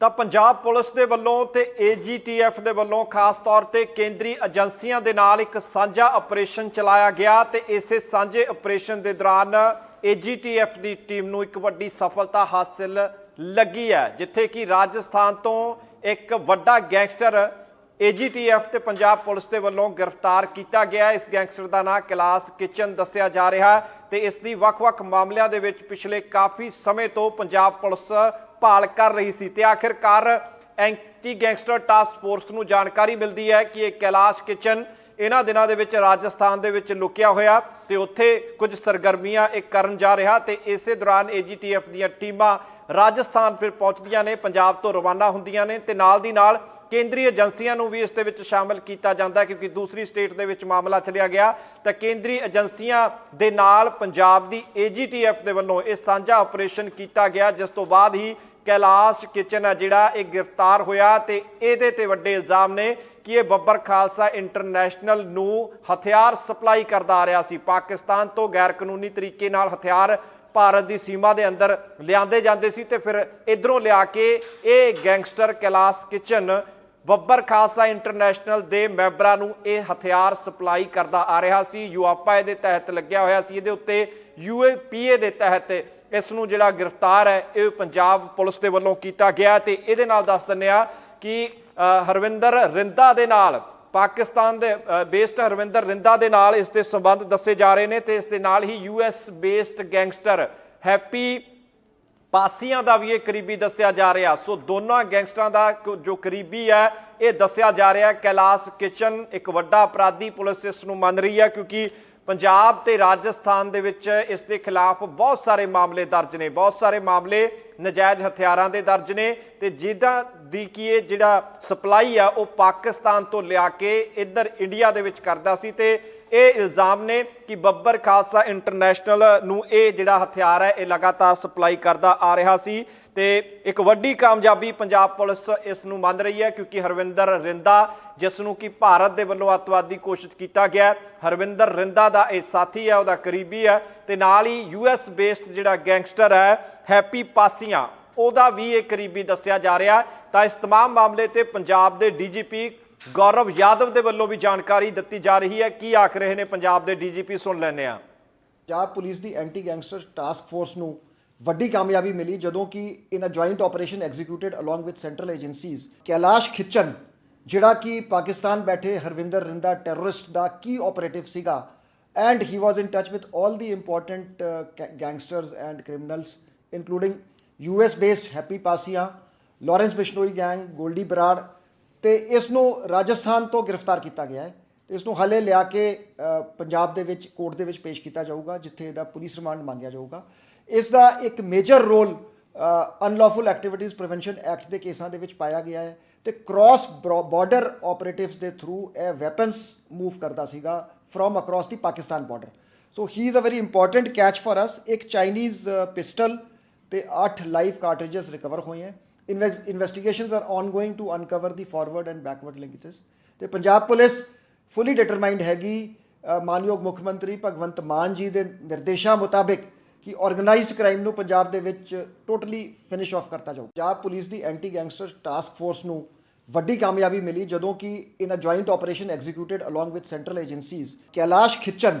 ਤਾਂ ਪੰਜਾਬ ਪੁਲਿਸ ਦੇ ਵੱਲੋਂ ਤੇ ਏਜੀਟੀਐਫ ਦੇ ਵੱਲੋਂ ਖਾਸ ਤੌਰ ਤੇ ਕੇਂਦਰੀ ਏਜੰਸੀਆਂ ਦੇ ਨਾਲ ਇੱਕ ਸਾਂਝਾ ਆਪਰੇਸ਼ਨ ਚਲਾਇਆ ਗਿਆ ਤੇ ਇਸੇ ਸਾਂਝੇ ਆਪਰੇਸ਼ਨ ਦੇ ਦੌਰਾਨ ਏਜੀਟੀਐਫ ਦੀ ਟੀਮ ਨੂੰ ਇੱਕ ਵੱਡੀ ਸਫਲਤਾ ਹਾਸਲ ਲੱਗੀ ਹੈ, ਜਿੱਥੇ ਕਿ ਰਾਜਸਥਾਨ ਤੋਂ ਇੱਕ ਵੱਡਾ ਗੈਂਗਸਟਰ ਏਜੀਟੀਐਫ ਤੇ ਪੰਜਾਬ ਪੁਲਿਸ ਦੇ ਵੱਲੋਂ ਗ੍ਰਿਫਤਾਰ ਕੀਤਾ ਗਿਆ। ਇਸ ਗੈਂਗਸਟਰ ਦਾ ਨਾਂ ਕੈਲਾਸ ਕਿਚਨ ਦੱਸਿਆ ਜਾ ਰਿਹਾ ਹੈ ਤੇ ਇਸ ਦੀ ਵੱਖ-ਵੱਖ ਮਾਮਲਿਆਂ ਦੇ ਵਿੱਚ ਪਿਛਲੇ ਕਾਫੀ ਸਮੇਂ ਤੋਂ ਪੰਜਾਬ ਪੁਲਿਸ ਭਾਲ ਕਰ ਰਹੀ ਸੀ ਤੇ ਆਖਿਰਕਾਰ ਐਂਟੀ ਗੈਂਗਸਟਰ ਟਾਸਕ ਫੋਰਸ ਨੂੰ ਜਾਣਕਾਰੀ ਮਿਲਦੀ ਹੈ ਕਿ ਇਹ ਕੈਲਾਸ਼ ਕਿਚਨ ਇਹਨਾਂ ਦਿਨਾਂ ਦੇ ਵਿੱਚ ਰਾਜਸਥਾਨ ਦੇ ਵਿੱਚ ਲੁਕਿਆ ਹੋਇਆ ਤੇ ਉੱਥੇ ਕੁਝ ਸਰਗਰਮੀਆਂ ਇਹ ਕਰਨ ਜਾ ਰਿਹਾ ਤੇ ਇਸੇ ਦੌਰਾਨ ਏਜੀਟੀਐਫ ਦੀਆਂ ਟੀਮਾਂ ਰਾਜਸਥਾਨ ਫਿਰ ਪਹੁੰਚਦੀਆਂ ਨੇ, ਪੰਜਾਬ ਤੋਂ ਰਵਾਨਾ ਹੁੰਦੀਆਂ ਨੇ ਤੇ ਨਾਲ ਦੀ ਨਾਲ ਕੇਂਦਰੀ ਏਜੰਸੀਆਂ ਨੂੰ ਵੀ ਇਸ ਦੇ ਵਿੱਚ ਸ਼ਾਮਲ ਕੀਤਾ ਜਾਂਦਾ ਕਿਉਂਕਿ ਦੂਸਰੀ ਸਟੇਟ ਦੇ ਵਿੱਚ ਮਾਮਲਾ ਚੱਲਿਆ ਗਿਆ ਤਾਂ ਕੇਂਦਰੀ ਏਜੰਸੀਆਂ ਦੇ ਨਾਲ ਪੰਜਾਬ ਦੀ ਏਜੀਟੀਐਫ ਦੇ ਵੱਲੋਂ ਇਹ ਸਾਂਝਾ ਆਪਰੇਸ਼ਨ ਕੀਤਾ ਗਿਆ, ਜਿਸ ਤੋਂ ਬਾਅਦ ਹੀ ਕੈਲਾਸ਼ ਕਿਚਨ ਹੈ ਜਿਹੜਾ ਇਹ ਗ੍ਰਿਫਤਾਰ ਹੋਇਆ ਤੇ ਇਹਦੇ ਤੇ ਵੱਡੇ ਇਲਜ਼ਾਮ ਨੇ ਕਿ ਇਹ ਬੱਬਰ ਖਾਲਸਾ ਇੰਟਰਨੈਸ਼ਨਲ ਨੂੰ ਹਥਿਆਰ ਸਪਲਾਈ ਕਰਦਾ ਆ ਰਿਹਾ ਸੀ ਪਾਕਿਸਤਾਨ ਤੋਂ ਗੈਰ ਕਾਨੂੰਨੀ ਤਰੀਕੇ ਨਾਲ ਹਥਿਆਰ ਭਾਰਤ ਦੀ ਸੀਮਾ ਦੇ ਅੰਦਰ ਲਿਆਂਦੇ ਜਾਂਦੇ ਸੀ ਤੇ ਫਿਰ ਇਧਰੋਂ ਲਿਆ ਕੇ ਇਹ ਗੈਂਗਸਟਰ ਕੈਲਾਸ਼ ਕਿਚਨ ਬੱਬਰ ਖਾਲਸਾ ਇੰਟਰਨੈਸ਼ਨਲ ਦੇ ਮੈਂਬਰਾਂ ਨੂੰ ਇਹ ਹਥਿਆਰ ਸਪਲਾਈ ਕਰਦਾ ਆ ਰਿਹਾ ਸੀ। ਯੂਆਪਾ ਇਹਦੇ ਤਹਿਤ ਲੱਗਿਆ ਹੋਇਆ ਸੀ। ਇਹਦੇ ਉੱਤੇ ਯੂਏਪੀਏ ਦੇ ਤਹਿਤ ਇਸ ਨੂੰ ਜਿਹੜਾ ਗ੍ਰਿਫਤਾਰ ਹੈ, ਇਹ ਪੰਜਾਬ ਪੁਲਿਸ ਦੇ ਵੱਲੋਂ ਕੀਤਾ ਗਿਆ ਤੇ ਇਹਦੇ ਨਾਲ ਦੱਸ ਦਿੰਦੇ ਆ ਕਿ ਹਰਵਿੰਦਰ ਰਿੰਦਾ ਦੇ ਨਾਲ, ਪਾਕਿਸਤਾਨ ਦੇ ਬੇਸਡ ਹਰਵਿੰਦਰ ਰਿੰਦਾ ਦੇ ਨਾਲ ਇਸ ਦੇ ਸੰਬੰਧ ਦੱਸੇ ਜਾ ਰਹੇ ਨੇ ਤੇ ਇਸ ਦੇ ਨਾਲ ਹੀ US based gangster Happy Passian ਦਾ ਵੀ ਇਹ ਕਰੀਬੀ ਦੱਸਿਆ ਜਾ ਰਿਹਾ। ਸੋ ਦੋਨਾਂ ਗੈਂਗਸਟਰਾਂ ਦਾ ਕ- ਜੋ ਕਰੀਬੀ ਹੈ, ਇਹ ਦੱਸਿਆ ਜਾ ਰਿਹਾ ਕੈਲਾਸ਼ ਕਿਸ਼ਨ ਇੱਕ ਵੱਡਾ ਅਪਰਾਧੀ ਪੁਲਿਸ ਇਸ ਨੂੰ ਮੰਨ ਰਹੀ ਹੈ ਕਿਉਂਕਿ ਪੰਜਾਬ ਤੇ ਰਾਜਸਥਾਨ ਦੇ ਵਿੱਚ ਇਸ ਦੇ ਖਿਲਾਫ ਬਹੁਤ ਸਾਰੇ ਮਾਮਲੇ ਦਰਜ ਨੇ। ਬਹੁਤ ਸਾਰੇ ਮਾਮਲੇ ਨਜਾਇਜ਼ ਹਥਿਆਰਾਂ ਦੇ ਦਰਜ ਨੇ ਤੇ ਜਿਹਦਾ ਦੀ ਕੀ ਇਹ ਜਿਹੜਾ ਸਪਲਾਈ ਆ ਉਹ ਪਾਕਿਸਤਾਨ ਤੋਂ ਲਿਆ ਕੇ ਇੱਧਰ ਇੰਡੀਆ ਦੇ ਵਿੱਚ ਕਰਦਾ ਸੀ ਤੇ ਇਹ ਇਲਜ਼ਾਮ ਨੇ ਕਿ ਬੱਬਰ ਖਾਲਸਾ ਇੰਟਰਨੈਸ਼ਨਲ ਨੂੰ ਇਹ ਜਿਹੜਾ ਹਥਿਆਰ ਹੈ ਇਹ ਲਗਾਤਾਰ ਸਪਲਾਈ ਕਰਦਾ ਆ ਰਿਹਾ ਸੀ ਤੇ ਇੱਕ ਵੱਡੀ ਕਾਮਯਾਬੀ ਪੰਜਾਬ ਪੁਲਿਸ ਇਸ ਨੂੰ ਮੰਨ ਰਹੀ ਹੈ ਕਿਉਂਕਿ ਹਰਵਿੰਦਰ ਰਿੰਦਾ ਜਿਸ ਨੂੰ ਕਿ ਭਾਰਤ ਦੇ ਵੱਲੋਂ ਅੱਤਵਾਦੀ ਘੋਸ਼ਿਤ ਕੀਤਾ ਗਿਆ ਹੈ, ਹਰਵਿੰਦਰ ਰਿੰਦਾ ਦਾ ਇਹ ਸਾਥੀ ਹੈ ਉਹਦਾ ਕਰੀਬੀ ਹੈ ਤੇ ਨਾਲ ਹੀ ਯੂਐਸ ਬੇਸਡ ਜਿਹੜਾ ਗੈਂਗਸਟਰ ਹੈ ਹੈਪੀ ਪਾਸੀਆਂ ਉਹਦਾ ਵੀ ਇਹ ਕਰੀਬੀ ਦੱਸਿਆ ਜਾ ਰਿਹਾ ਤਾਂ ਇਸ तमाम ਮਾਮਲੇ ਤੇ ਪੰਜਾਬ ਦੇ ਡੀਜੀਪੀ ਗੌਰਵ ਯਾਦਵ ਦੇ ਵੱਲੋਂ ਵੀ ਜਾਣਕਾਰੀ ਦਿੱਤੀ ਜਾ ਰਹੀ ਹੈ। ਕੀ ਆਖ ਰਹੇ ਨੇ ਪੰਜਾਬ ਦੇ ਡੀਜੀਪੀ? ਸੁਣ ਲੈਂਦੇ ਆ ਪੰਜਾਬ ਪੁਲਿਸ ਦੀ ਐਂਟੀ ਗੈਂਗਸਟਰ ਟਾਸਕ ਫੋਰਸ ਨੂੰ ਵੱਡੀ ਕਾਮਯਾਬੀ ਮਿਲੀ, ਜਦੋਂ ਕਿ in a joint operation executed along with central agencies Kailash Khichan, ਜਿਹੜਾ ਕਿ ਪਾਕਿਸਤਾਨ ਬੈਠੇ ਹਰਵਿੰਦਰ ਰਿੰਦਾ ਟੈਰਰਿਸਟ ਦਾ ਕੀ ਆਪਰੇਟਿਵ ਸੀਗਾ and he was in touch with all the important gangsters and and including including US based Happy Passia Lawrence Bishnoi gang Goldy Brar ਤੇ ਇਸ ਨੂੰ ਰਾਜਸਥਾਨ ਤੋਂ ਗ੍ਰਿਫਤਾਰ ਕੀਤਾ ਗਿਆ ਹੈ। ਤੇ ਇਸ ਨੂੰ ਹਾਲੇ ਲਿਆ ਕੇ ਪੰਜਾਬ ਦੇ ਵਿੱਚ, ਕੋਰਟ ਦੇ ਵਿੱਚ ਪੇਸ਼ ਕੀਤਾ ਜਾਊਗਾ, ਜਿੱਥੇ ਇਹਦਾ ਪੁਲਿਸ ਰਿਮਾਂਡ ਮੰਗਿਆ ਜਾਊਗਾ। ਇਸ ਦਾ ਇੱਕ major role unlawful activities prevention act ਦੇ ਕੇਸਾਂ ਦੇ ਵਿੱਚ ਪਾਇਆ ਗਿਆ ਹੈ ਤੇ ਕ੍ਰਾਸ ਬਾਰਡਰ ਆਪਰੇਟਿਵਸ ਦੇ ਥਰੂ ਇਹ ਵੈਪਨਸ ਮੂਵ ਕਰਦਾ ਸੀਗਾ from across the Pakistan border so he is a very important catch for us ਇੱਕ ਚਾਈਨੀਜ਼ ਪਿਸਟਲ ਤੇ 8 ਲਾਈਵ ਕਾਰਟ੍ਰਿਜਸ ਰਿਕਵਰ ਹੋਏ inves investigations are ongoing to uncover the forward and backward linkages ਤੇ Punjab police ਫੁੱਲੀ determined ਹੈਗੀ ਮਾਨਯੋਗ ਮੁੱਖ ਮੰਤਰੀ ਭਗਵੰਤ ਮਾਨ ਜੀ ਦੇ ਨਿਰਦੇਸ਼ਾਂ ਮੁਤਾਬਿਕ ਕਿ ਆਰਗੇਨਾਈਜ਼ਡ ਕ੍ਰਾਈਮ ਨੂੰ ਪੰਜਾਬ ਦੇ ਵਿੱਚ ਟੋਟਲੀ ਫਿਨਿਸ਼ ਆਫ ਕਰਤਾ ਜਾਊ। ਪੰਜਾਬ ਪੁਲਿਸ ਦੀ ਐਂਟੀ ਗੈਂਗਸਟਰ ਟਾਸਕ ਫੋਰਸ ਨੂੰ ਵੱਡੀ ਕਾਮਯਾਬੀ ਮਿਲੀ, ਜਦੋਂ ਕਿ in a joint operation executed along with central agencies Kailash Khichan